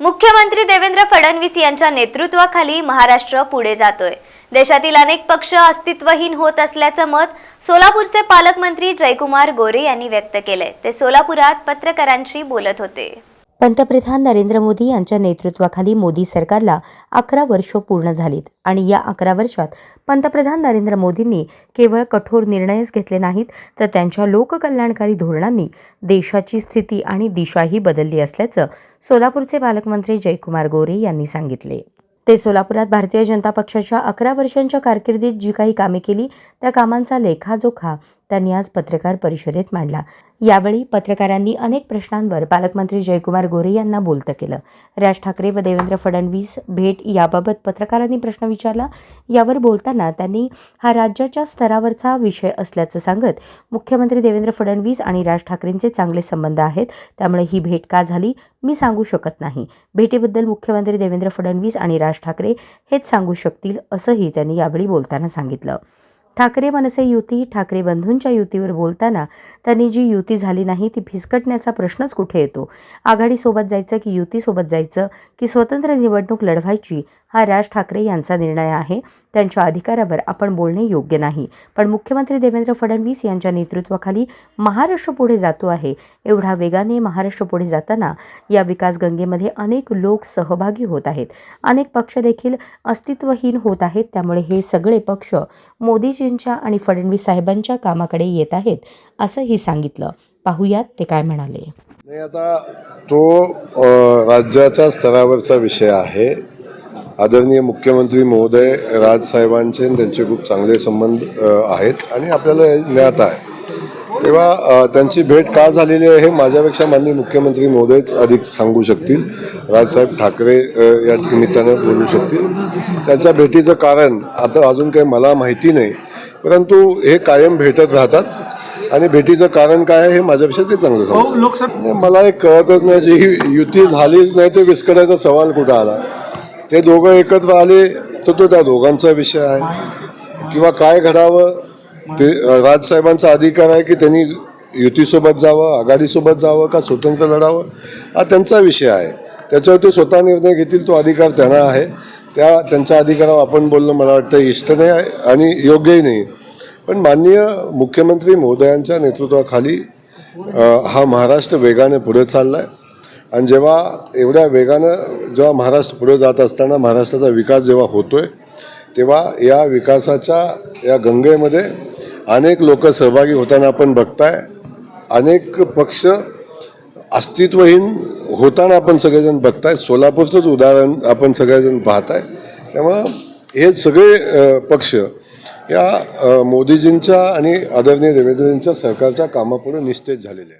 मुख्यमंत्री देवेंद्र फडणवीस यांच्या नेतृत्वाखाली महाराष्ट्र पुढे जातोय. देशातील अनेक पक्ष अस्तित्वहीन होत असल्याचं मत सोलापूरचे पालकमंत्री जयकुमार गोरे यांनी व्यक्त केलंय. ते सोलापुरात पत्रकारांशी बोलत होते. पंतप्रधान नरेंद्र मोदी यांच्या नेतृत्वाखाली मोदी सरकारला अकरा वर्ष पूर्ण झालीत. आणि या अकरा वर्षात पंतप्रधान नरेंद्र मोदींनी केवळ कठोर निर्णयच घेतले नाहीत तर त्यांच्या लोककल्याणकारी धोरणांनी देशाची स्थिती आणि दिशाही बदलली असल्याचं सोलापूरचे पालकमंत्री जयकुमार गोरे यांनी सांगितले. ते सोलापुरात भारतीय जनता पक्षाच्या अकरा वर्षांच्या कारकिर्दीत जी काही कामे केली त्या कामांचा लेखाजोखा त्यांनी आज पत्रकार परिषदेत मांडला. यावेळी पत्रकारांनी अनेक प्रश्नांवर पालकमंत्री जयकुमार गोरे यांना बोलतं केलं. राज ठाकरे व देवेंद्र फडणवीस भेट याबाबत पत्रकारांनी प्रश्न विचारला. यावर बोलताना त्यांनी हा राज्याच्या स्तरावरचा विषय असल्याचं सांगत मुख्यमंत्री देवेंद्र फडणवीस आणि राज ठाकरेंचे चांगले संबंध आहेत. त्यामुळे ही भेट का झाली मी सांगू शकत नाही. भेटीबद्दल मुख्यमंत्री देवेंद्र फडणवीस आणि राज ठाकरे हेच सांगू शकतील असंही त्यांनी यावेळी बोलताना सांगितलं. ठाकरे मनसे युती ठाकरे बंधूंच्या युतीवर बोलताना त्यांनी जी युती झाली नाही ती फिसकटण्याचा प्रश्नच कुठे येतो? आघाडीसोबत जायचं की युतीसोबत जायचं? की स्वतंत्र निवडणूक लढवायची? हा राज ठाकरे यांचा निर्णय आहे. त्यांच्या अधिकारावर आपण बोलणे योग्य नाही. पण मुख्यमंत्री देवेंद्र फडणवीस यांच्या नेतृत्वाखाली महाराष्ट्र पुढे जातो आहे. एवढा वेगाने महाराष्ट्र पुढे जाताना या विकास गंगेमध्ये अनेक लोक सहभागी होत आहेत. अनेक पक्ष देखील अस्तित्वहीन होत आहेत. त्यामुळे हे सगळे पक्ष मोदीजींच्या आणि फडणवीस साहेबांच्या कामाकडे येत आहेत असंही सांगितलं. पाहुयात ते काय म्हणाले. आता तो राज्याच्या स्तरावरचा विषय आहे. आदरणीय मुख्यमंत्री महोदय राजसाहेबांचे त्यांचे खूप चांगले संबंध आहेत आणि आपल्याला हे ज्ञात आहे. तेव्हा त्यांची भेट का झालेली आहे हे माझ्यापेक्षा माननीय मुख्यमंत्री महोदयच अधिक सांगू शकतील. राजसाहेब ठाकरे या निमित्तानं बोलू शकतील. त्यांच्या भेटीचं कारण आता अजून काही मला माहिती नाही परंतु हे कायम भेटत राहतात. आणि भेटीचं कारण काय आहे हे माझ्यापेक्षा ते चांगलं नाही, मला एक कळतच नाही जी ही युती झालीच नाही तर विस्कटायचा सवाल कुठं आला? ते दोघं एकत्र आले तर तो त्या दोघांचा विषय आहे. किंवा काय घडावं ते राजसाहेबांचा अधिकार आहे की त्यांनी युतीसोबत जावं आघाडीसोबत जावं का स्वतंत्र लढावं? हा त्यांचा विषय आहे. त्याच्यावर ते स्वतः निर्णय घेतील तो अधिकार त्यांना आहे. त्या त्यांच्या अधिकारावर आपण बोलणं मला वाटतं इष्ट नाही आहे आणि योग्यही नाही. पण माननीय मुख्यमंत्री महोदयांच्या नेतृत्वाखाली हा महाराष्ट्र वेगाने पुढे चालला आहे आणि जेव्हा एवढ्या वेगानं जेव्हा महाराष्ट्र पुढे जात असताना महाराष्ट्राचा विकास जेव्हा होतो आहे तेव्हा या विकासाच्या या गंगेमध्ये अनेक लोक सहभागी होताना आपण बघताय. अनेक पक्ष अस्तित्वहीन होताना आपण सगळेजण बघताय. सोलापूरचंच उदाहरण आपण सगळेजण पाहताय. त्यामुळं हे सगळे पक्ष या मोदीजींच्या आणि आदरणीय देवेंद्रजींच्या सरकारच्या कामापुढे निस्तेज झालेले आहेत.